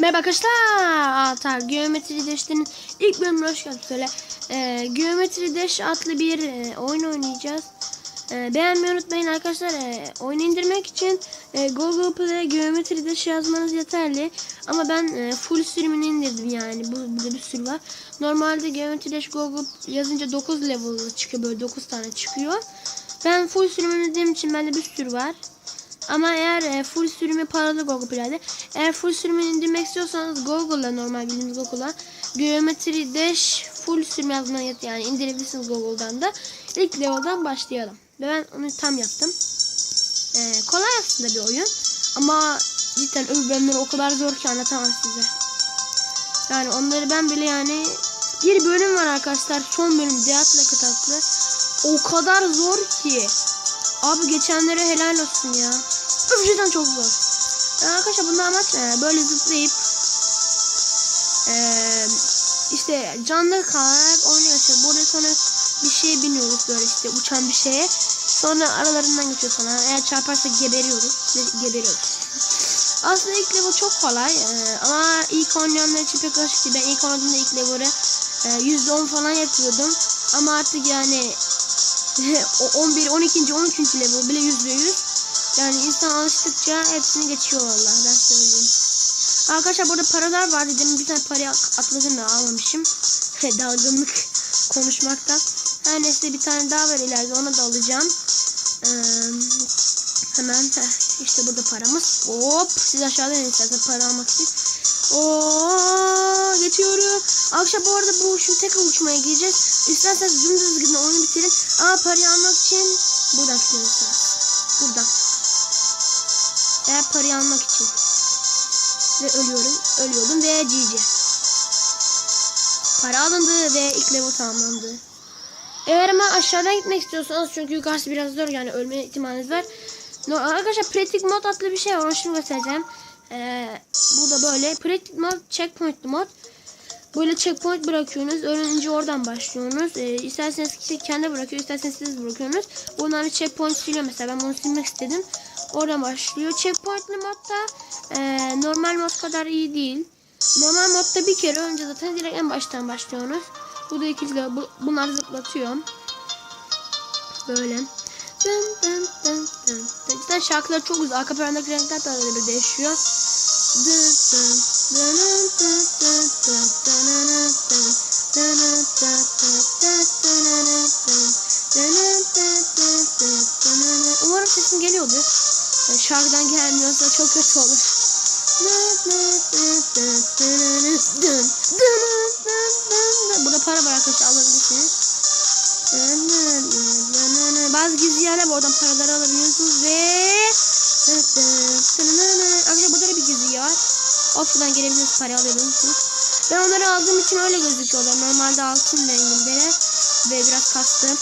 Merhaba arkadaşlar. Altar Geometri Dash'in ilk bölümüne hoş geldiniz. Böyle e, Geometri Dash adlı bir e, oyun oynayacağız. E, beğenmeyi unutmayın arkadaşlar. E, oyunu indirmek için e, Google Play'e Geometri Dash yazmanız yeterli. Ama ben e, full sürümünü indirdim yani. Bu, burada bir sürü var. Normalde Geometri Dash Google yazınca 9 level çıkıyor. Böyle 9 tane çıkıyor. Ben full sürümünü indirdiğim için bende bir sürü var. Ama eğer e, full sürümü paralı Google Play'de. Eğer full sürümü indirmek istiyorsanız Google'la normal bildiğiniz Google'la Geometry Dash full sürüm yazmayı yani indirebilirsiniz Google'dan da. İlk level'dan başlayalım. Ve ben onu tam yaptım. E, kolay aslında bir oyun. Ama cidden öbür bölümleri o kadar zor ki anlatamam size. Yani onları ben bile yani bir bölüm var arkadaşlar. Son bölüm Deatla Kataklı. O kadar zor ki. Abi geçenlere helal olsun ya. Öfşeden çok zor. Yani arkadaşlar bunda amaç ne? Böyle zıplayıp eee işte canlı kalarak oynuyoruz. Burada sonra bir şeye biniyoruz böyle işte uçan bir şeye. Sonra aralarından geçiyor sonra. Eğer çarparsa geberiyoruz. Geberiyoruz. Aslında ilk level çok kolay eee, ama ilk oynayanlar için pek alışık değil. Ben ilk oynadığımda ilk level'ı eee, %10 falan yapıyordum. Ama artık yani o 11, 12. 13. level bile yüzde yüz. Yani insan alıştıkça hepsini geçiyor vallahi ben söyleyeyim. Arkadaşlar burada paralar var dedim bir tane parayı atladım ya almamışım. Dalgınlık konuşmaktan. Her neyse bir tane daha var ileride onu da alacağım. Ee, hemen işte burada paramız. Hop siz aşağıda inin istersen para almak için. Oo geçiyorum. Akşam bu arada bu şimdi tekrar uçmaya gireceğiz. İsterseniz dümdüz gidin oyunu bitirin. Ama parayı almak için buradan gidiyoruz. Buradan. Eğer parayı almak için. Ve ölüyorum. Ölüyordum ve GG. Para alındı ve ilk level tamamlandı. Eğer ama aşağıdan gitmek istiyorsanız çünkü yukarısı biraz zor yani ölme ihtimaliniz var. No, arkadaşlar pratik mod adlı bir şey var onu şimdi göstereceğim. Ee, bu da böyle pratik mod checkpoint mod. Böyle checkpoint bırakıyorsunuz. Öğrenince oradan başlıyorsunuz. Ee, isterseniz kişi kendi bırakıyor, isterseniz siz bırakıyorsunuz. Bunları checkpoint siliyor mesela. Ben bunu silmek istedim. Oradan başlıyor. Checkpointli modda e, normal mod kadar iyi değil. Normal modda bir kere önce zaten direkt en baştan başlıyorsunuz. Bu da ikinci de bu, bunlar zıplatıyor. Böyle. Dın dın dın dın. Cidden şarkılar çok güzel. Arka plandaki renkler de arada bir değişiyor. Dın dın dın dın dın dın dın dın dın dın Umarım sesim geliyordur. Şarkıdan gelmiyorsa çok kötü olur. Burada Bazı gizli yerler oradan paraları alabiliyorsunuz ve Arkadaşlar burada da bir gizli var. Şuradan gelebilirsiniz para alabiliyorsunuz. Ben onları aldığım için öyle gözüküyorlar. Normalde altın renginde ve biraz kastım.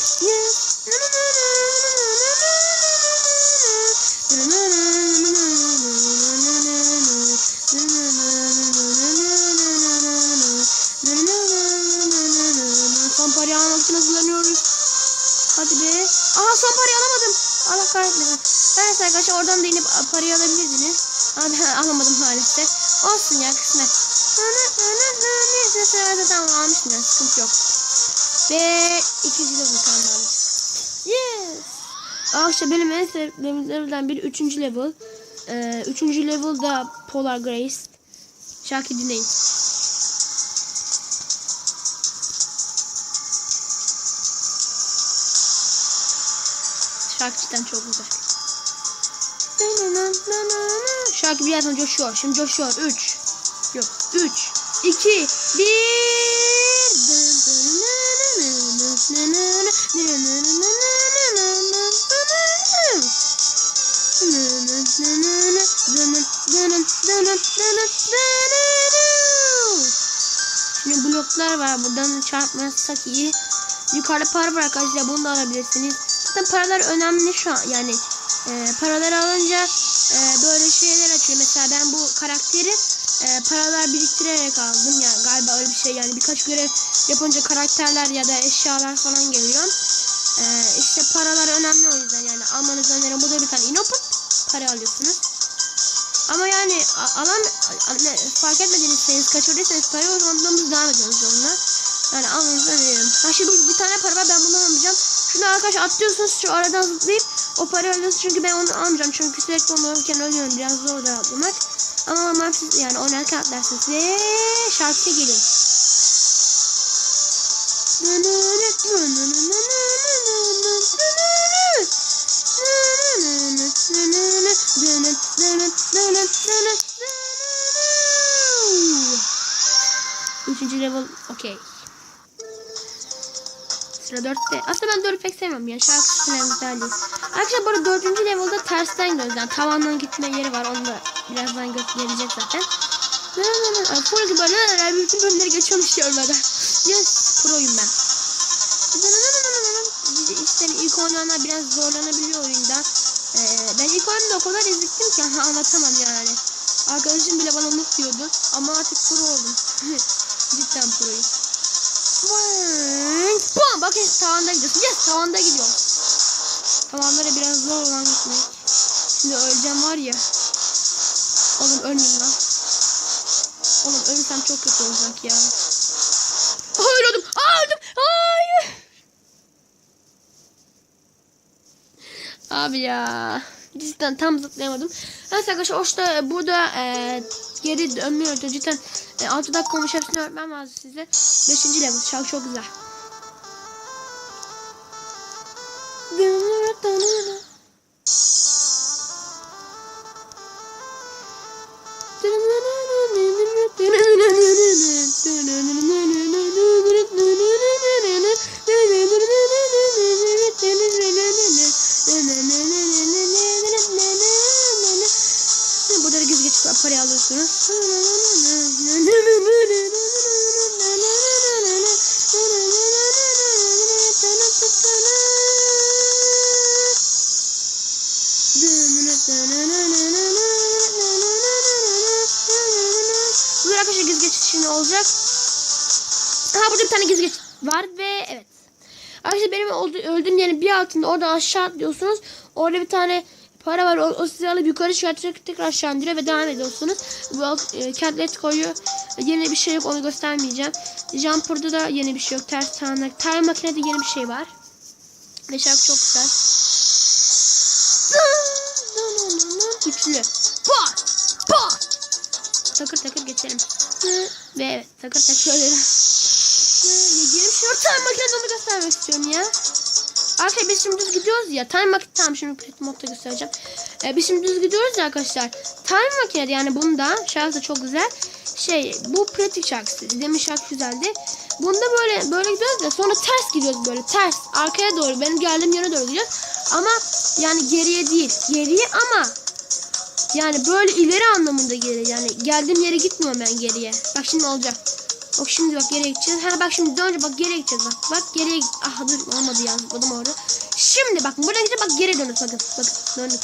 Son parayı almak için hazırlanıyoruz. Hadi be. Aha son parayı alamadım. Allah kahretmesin. Neyse arkadaşlar oradan da inip parayı alabilirdiniz. Ama ben alamadım maalesef. Olsun ya kısmet. Neyse ben zaten almıştım ya sıkıntı yok. Ve ikinci level tamamlandı. Yes. Arkadaşlar benim en sevdiğim level'den biri üçüncü level. Ee, üçüncü level da Polar Grace. Şarkı dinleyin. Şarkı cidden çok güzel. Şarkı bir yerden coşuyor. Şimdi coşuyor. 3. Yok. 3. 2. 1. Şimdi bloklar var. Buradan çarpmazsak iyi. Yukarıda para var arkadaşlar. Bunu da alabilirsiniz. Zaten paralar önemli şu an. Yani e, paraları alınca e, böyle şeyler açıyor. Mesela ben bu karakteri e, paralar biriktirerek aldım. Yani galiba öyle bir şey yani birkaç görev yapınca karakterler ya da eşyalar falan geliyor. E, işte paralar önemli o yüzden yani almanız önerim. Bu da bir tane inoput para alıyorsunuz. Ama yani alan ne, fark etmediyseniz kaçırdıysanız parayı o zaman devam ediyoruz onunla. Yani almanızı öneririm. Ha şimdi bir, tane para var ben bunu almayacağım. Şunu arkadaş atlıyorsunuz şu aradan zıplayıp o parayı alıyorsunuz çünkü ben onu almayacağım. Çünkü sürekli onu alırken ölüyorum biraz zor da atlamak. Ama normal siz yani oynarken atlarsınız ve şarkıya gelin. Üçüncü level okey. Sıra 4'te. Aslında ben 4'ü pek sevmiyorum. Yani şarkısı falan güzel değil. Arkadaşlar bu arada 4. level'da tersten gidiyoruz. Yani tavandan gitme yeri var. Onu da birazdan gösterecek zaten. Pro gibi böyle bütün bölümleri geçiyormuş yorumlarda. Yes, proyum ben. İşte ilk oynayanlar biraz zorlanabiliyor oyunda. Ee, ben ilk oyunda o kadar eziktim ki anlatamam yani. Arkadaşım bile bana diyordu. Ama artık pro oldum. Cidden proyum. Bam! Bakın tavanda gidiyorsun. Yes tavanda gidiyorum. Tavanlara biraz zor olan gitmek. Şimdi öleceğim var ya. Oğlum ölmeyeyim lan. Oğlum ölürsem çok kötü olacak ya. Hayır öldüm. Aa, öldüm. Hayır. Abi ya. Cidden tam zıplayamadım. Neyse arkadaşlar hoşta burada e, geri dönmüyor. Cidden e, 6 dakika olmuş hepsini öğretmem lazım size. 5. level şarkı çok güzel. Ha burada bir tane göz geçit var ve evet. Arkadaşlar benim öldüğüm yerin bir altında orada aşağı atlıyorsunuz. Orada bir tane para var. O, o sizi alıp yukarı çıkartacak tekrar aşağı indiriyor ve devam ediyorsunuz. Bu e, kentlet koyuyor. Yeni bir şey yok onu göstermeyeceğim. Jumper'da da yeni bir şey yok. Ters tane. Time makinede yeni bir şey var. Ve şarkı çok güzel. Güçlü. Pat! Pat! Takır takır geçelim. Ve evet takır takır öyle. Yediğim şu time makinede onu göstermek istiyorum ya. Arkadaşlar biz şimdi düz gidiyoruz ya. Time makine tamam şimdi pratik modda göstereceğim. Ee, biz şimdi düz gidiyoruz ya arkadaşlar. Time makinede yani bunda şarkı da çok güzel. Şey bu pratik şarkısı. Demin şarkı güzeldi. Bunda böyle böyle gidiyoruz da sonra ters gidiyoruz böyle ters. Arkaya doğru benim geldiğim yöne doğru gidiyoruz. Ama yani geriye değil. Geriye ama yani böyle ileri anlamında geri. Yani geldiğim yere gitmiyorum ben geriye. Bak şimdi olacak. Bak şimdi bak geriye gideceğiz. Ha bak şimdi dönce bak geriye gideceğiz bak. Bak geriye. Ah dur olmadı ya zıpladım orada. Şimdi bak buradan gideceğiz bak geri dönüyoruz bakın. Bakın döndük.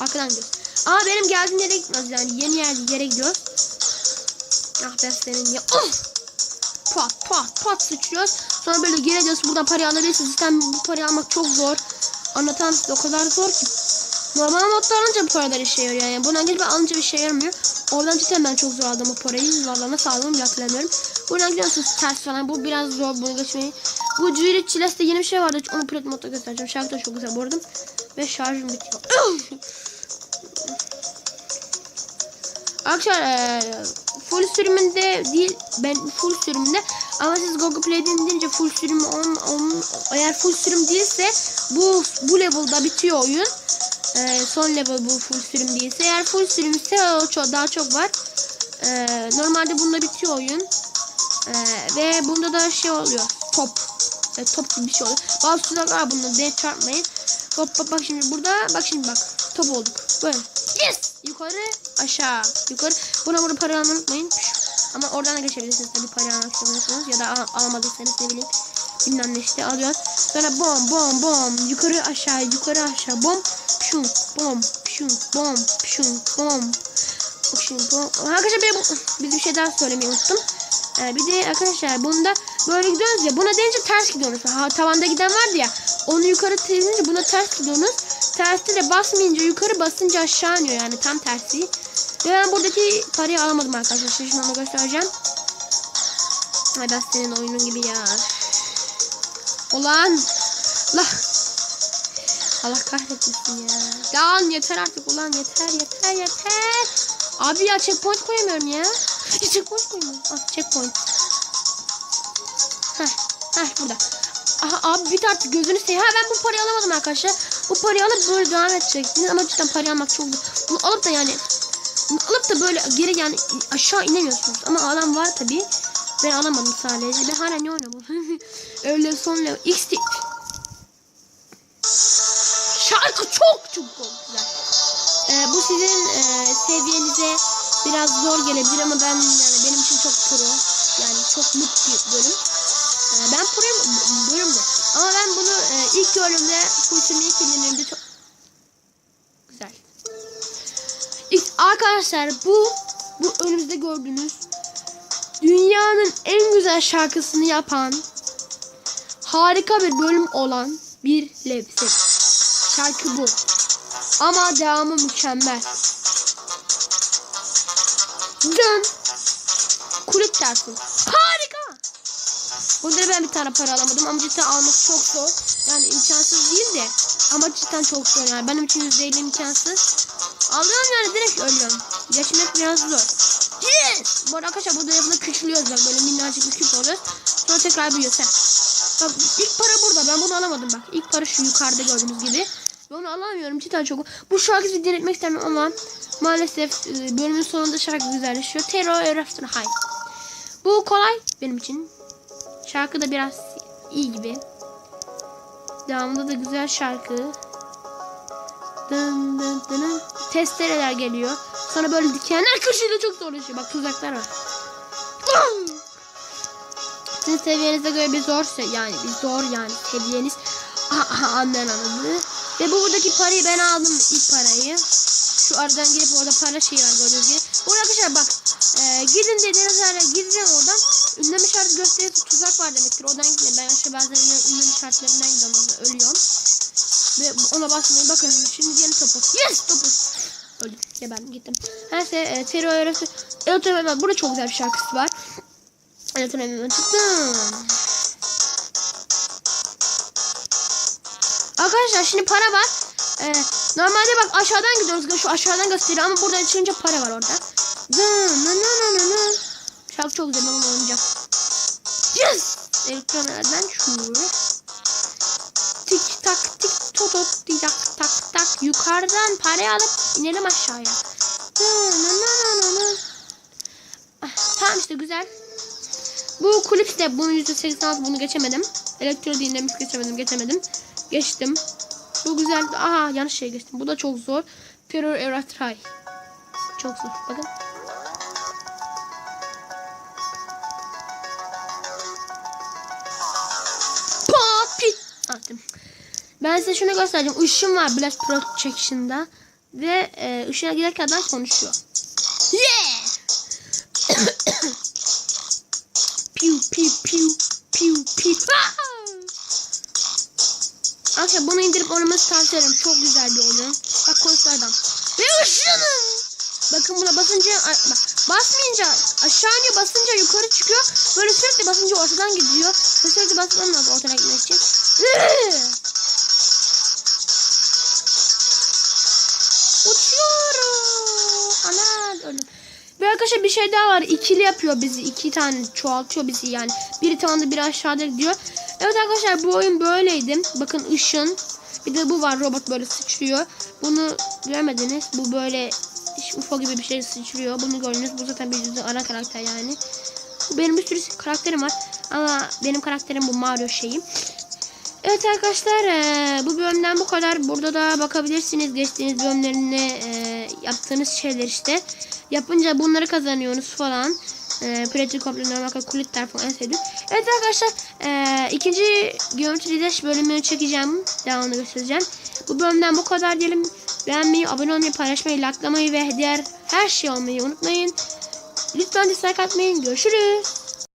Arkadan gidiyoruz. Aa benim geldiğim yere gitmez yani yeni yer, yere gidiyoruz. Ah ben senin ya. Of! Pat pat pat sıçrıyoruz. Sonra böyle geri gidiyoruz. Buradan parayı alabilirsiniz. Zaten bu parayı almak çok zor. Anlatan o kadar zor ki. Normal modda alınca bu paralar işe yarıyor yani. Bundan gelip alınca bir şey yaramıyor. Oradan cidden ben çok zor aldım o parayı. Valla nasıl aldım bile hatırlamıyorum. Buradan gidiyorsunuz ters falan. Bu biraz zor bunu geçmeyi. Bu Juliet Chiles'te yeni bir şey vardı. Onu Pret modda göstereceğim. Şarkı da çok güzel bu. Ve şarjım bitiyor. Arkadaşlar full sürümünde değil ben full sürümünde ama siz Google Play'den indirince full sürüm on, on, eğer full sürüm değilse bu bu level'da bitiyor oyun. Eee, son level bu full sürüm değilse eğer full sürümse o daha çok var. Eee, normalde bunda bitiyor oyun. Eee, ve bunda da şey oluyor top. E, top gibi bir şey oluyor. Bazı tuzaklar var bunda diye çarpmayın. Hop hop bak şimdi burada bak şimdi bak top olduk. Böyle. Yes! Yukarı aşağı yukarı. Buna bunu para almayı unutmayın. Ama oradan da geçebilirsiniz tabii para almak istemiyorsanız ya da al alamadıysanız ne bileyim. Bilmem ne işte alıyoruz. Sonra bom bom bom yukarı aşağı yukarı aşağı bom pşum bom pşum bom pşum bom. Şimdi bu, arkadaşlar bir, bu, bir şey daha söylemeyi unuttum. Ee, bir de arkadaşlar bunda böyle gidiyoruz ya buna deyince ters gidiyorsunuz. Ha, tavanda giden vardı ya onu yukarı çevirince buna ters gidiyorsunuz. Tersi de basmayınca yukarı basınca aşağı iniyor yani tam tersi. Ve ben buradaki parayı alamadım arkadaşlar. Şimdi onu göstereceğim. Ay ben senin oyunun gibi ya. Ulan. La. Allah kahretmesin ya. Lan yeter artık ulan yeter yeter yeter. Abi ya checkpoint koyamıyorum ya. Ya checkpoint koyamıyorum. Ah checkpoint. Heh, heh burada. Aha abi bir artık gözünü seveyim. Ha ben bu parayı alamadım arkadaşlar. Bu parayı alıp böyle devam edeceksiniz ama cidden parayı almak çok zor. Bunu alıp da yani bunu alıp da böyle geri yani aşağı inemiyorsunuz. Ama alan var tabi. Ben alamadım sadece. Ben hala ne oynuyorum? Öyle son level. X. Şarkı çok çok güzel. Ee, bu sizin e, seviyenize biraz zor gelebilir ama ben yani benim için çok pro. Yani çok mut bir bölüm. Ee, ben proyum bölüm bu. Ama ben bunu e, ilk bölümde full sürmeyi filmlerimde çok güzel. İlk, arkadaşlar bu bu önümüzde gördüğünüz dünyanın en güzel şarkısını yapan harika bir bölüm olan bir lebse. Şarkı bu. Ama devamı mükemmel. Dön. Kulüp dersin. Harika. Bunda ben bir tane para alamadım ama cidden alması çok zor. Yani imkansız değil de ama cidden çok zor yani. Benim için %50 imkansız. Alıyorum yani direkt ölüyorum. Geçmek biraz zor. Yes! Bu arada arkadaşlar bu level'ı küçülüyoruz böyle minnacık bir küp oluyor. Sonra tekrar büyüyor sen. Bak ilk para burada ben bunu alamadım bak. İlk para şu yukarıda gördüğünüz gibi. Ben onu alamıyorum cidden çok. Bu şarkıyı denetmek istemem ama maalesef e, bölümün sonunda şarkı güzelleşiyor. Terror After High. Bu kolay benim için. Şarkı da biraz iyi gibi. Devamında da güzel şarkı. Dın dın dın. Testereler geliyor. Sonra böyle dikenler kışıyla çok zorlaşıyor. Bak tuzaklar var. Sizin seviyenize göre bir zor yani bir zor yani seviyeniz anlayan anladı. Ve bu buradaki parayı ben aldım ilk parayı. Şu aradan girip orada para şeyi var gördüğünüz gibi. Burada arkadaşlar bak e, gidin dediğiniz yere gideceğim oradan. Ünlem işareti gösterirse tuzak var demektir. Oradan gidin. Ben işte bazen ünlem, işaretlerinden gidiyorum. Ölüyorum. Ve ona basmayın. Bakın şimdi yeni topuz. Yes topuz. Öldüm. Ya ben gittim. Her şey e, terör öğreti. Elektronik Burada çok güzel bir şarkısı var. Elektronik çıktım. Arkadaşlar şimdi para var. Ee, normalde bak aşağıdan gidiyoruz. Şu aşağıdan gösteriyor ama burada çıkınca para var orada. Şarkı çok güzel onu oynayacağım. Yes! Elektronlardan şu. Tik tak tik totot tik tak tak tak. Yukarıdan parayı alıp inelim aşağıya. Dın. Ah, Tamam işte güzel. Bu klip de bunun %86 bunu geçemedim. Elektro dinlemiş geçemedim geçemedim. Geçtim. Bu güzel. Aha yanlış şey geçtim. Bu da çok zor. Terror Era. Çok zor. Bakın. Popit. Attım. Ben size şunu göstereceğim. Işın var Blast Protection'da. Ve e, ışına giderken adam konuşuyor. Yeah! Piu piu piu piu. Arkadaşlar bunu indirip oynamanızı tavsiye ederim. Çok güzel bir oyun. Bak adam. Ve ışınım. Bakın buna basınca bak, basmayınca aşağı iniyor basınca yukarı çıkıyor. Böyle sürekli basınca ortadan gidiyor. Sürekli basmam lazım ortadan gitmek için. Arkadaşlar bir şey daha var. İkili yapıyor bizi. iki tane çoğaltıyor bizi yani. Biri tavanda biri aşağıda gidiyor. Evet arkadaşlar bu oyun böyleydi. Bakın ışın. Bir de bu var robot böyle sıçrıyor. Bunu görmediniz. Bu böyle UFO gibi bir şey sıçrıyor. Bunu gördünüz. Bu zaten bir ana karakter yani. Benim bir sürü karakterim var. Ama benim karakterim bu Mario şeyi. Evet arkadaşlar eee, bu bölümden bu kadar. Burada da bakabilirsiniz geçtiğiniz bölümlerine eee, yaptığınız şeyler işte. Yapınca bunları kazanıyorsunuz falan. Pratik komplo normal kulitler falan en sevdiğim. Evet arkadaşlar eee, ikinci geometri dash bölümünü çekeceğim. Devamını göstereceğim. Bu bölümden bu kadar diyelim. beğenmeyi, abone olmayı, paylaşmayı, likelamayı ve diğer her şey olmayı unutmayın. Lütfen dislike atmayın. Görüşürüz.